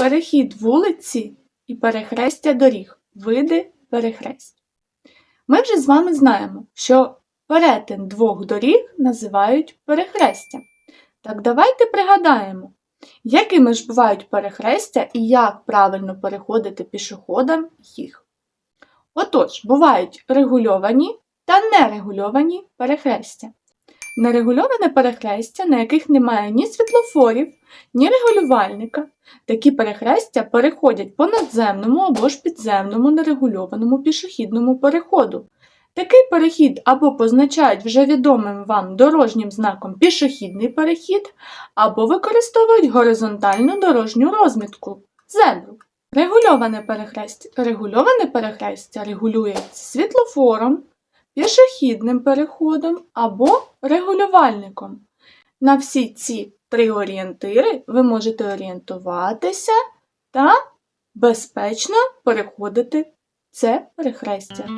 перехід вулиці і перехрестя доріг, види перехресть. Ми вже з вами знаємо, що перетин двох доріг називають перехрестям. Так давайте пригадаємо, якими ж бувають перехрестя і як правильно переходити пішоходам їх. Отож, бувають регульовані та нерегульовані перехрестя. Нерегульоване перехрестя, на яких немає ні світлофорів, ні регулювальника. Такі перехрестя переходять по надземному або ж підземному нерегульованому пішохідному переходу. Такий перехід або позначають вже відомим вам дорожнім знаком пішохідний перехід, або використовують горизонтальну дорожню розмітку зебру. Регульоване перехрестя. Регульоване перехрестя регулюється світлофором, пішохідним переходом або регулювальником. На всі ці три орієнтири ви можете орієнтуватися та безпечно переходити це перехрестя.